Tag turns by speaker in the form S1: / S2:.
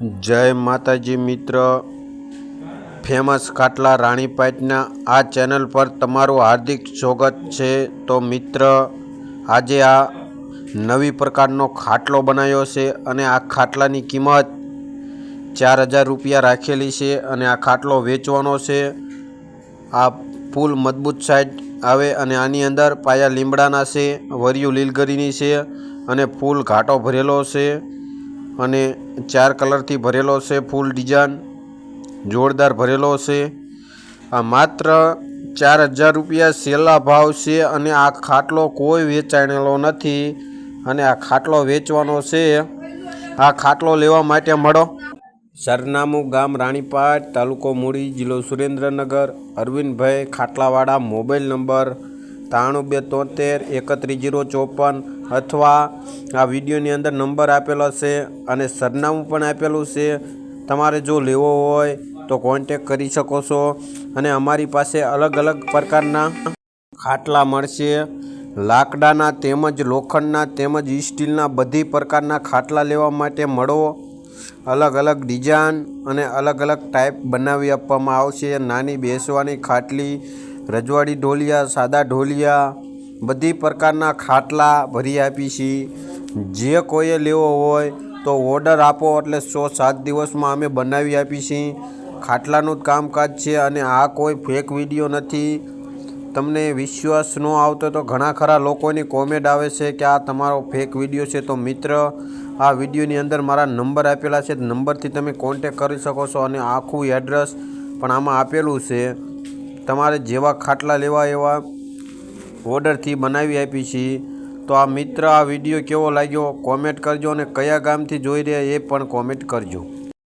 S1: જય માતાજી મિત્ર. ફેમસ ખાટલા રાણીપાટના આ ચેનલ પર તમારું હાર્દિક સ્વાગત છે. તો મિત્ર, આજે આ નવી પ્રકારનો ખાટલો બનાવ્યો છે અને આ ખાટલાની કિંમત ચાર હજાર રૂપિયા રાખેલી છે અને આ ખાટલો વેચવાનો છે. આ ફૂલ મજબૂત સાઈડ આવે અને આની અંદર પાયા લીમડાના છે, વરિયું લીલગરીની છે અને ફૂલ ઘાટો ભરેલો છે. અને ચાર કલરથી ભરેલો છે ફૂલ ડિઝાઇન, જોરદાર ભરેલો છે આ માત્ર ચાર હજાર રૂપિયા સેલા ભાવ છે અને આ ખાટલો કોઈ વેચાણેલો નથી અને આ ખાટલો વેચવાનો છે. આ ખાટલો લેવા માટે મળો. સરનામું ગામ રાણીપાટ, તાલુકો મૂળી જિલ્લો સુરેન્દ્રનગર, અરવિંદભાઈ ખાટલાવાળા મોબાઈલ નંબર ત્રાણું, બે, તોતેર, એકત્રીસ, જીરો, ચોપન અથવા આ વિડીયોની અંદર નંબર આપેલો છે અને સરનામું પણ આપેલું છે. તમારે જો લેવો હોય તો કોન્ટેક કરી શકો છો અને અમારી પાસે અલગ અલગ પ્રકારના ખાટલા મળશે. લાકડાના તેમજ લોખંડના તેમજ સ્ટીલના બધી પ્રકારના ખાટલા લેવા માટે મળો. અલગ અલગ ડિઝાઇન અને અલગ અલગ ટાઈપ બનાવી આપવામાં આવશે. નાની બેસવાની ખાટલી રજવાડી ઢોલિયા, સાદા ઢોલિયા, બધી પ્રકારના ખાટલા ભરી આપી છીએ જે કોઈએ લેવો હોય તો ઓર્ડર આપો એટલે સો સાત દિવસમાં અમે બનાવી આપી છીએ ખાટલાનું જ કામકાજ છે અને આ કોઈ ફેક વીડિયો નથી. તમને વિશ્વાસ ન આવતો તો ઘણા ખરા લોકોની કોમેન્ટ આવે છે કે આ તમારો ફેક વીડિયો છે. તો મિત્ર, આ વિડીયોની અંદર મારા નંબર આપેલા છે. નંબરથી તમે કોન્ટેક કરી શકો છો અને આખું એડ્રેસ પણ આમાં આપેલું છે. તમારે જેવા ખાટલા લેવા એવા ઓર્ડરથી બનાવી આપી છીએ તો આ મિત્ર આ વીડિયો કેવો લાગ્યો? કોમેન્ટ કરજો અને કયા ગામથી જોઈ રહ્યા એ પણ કોમેન્ટ કરજો.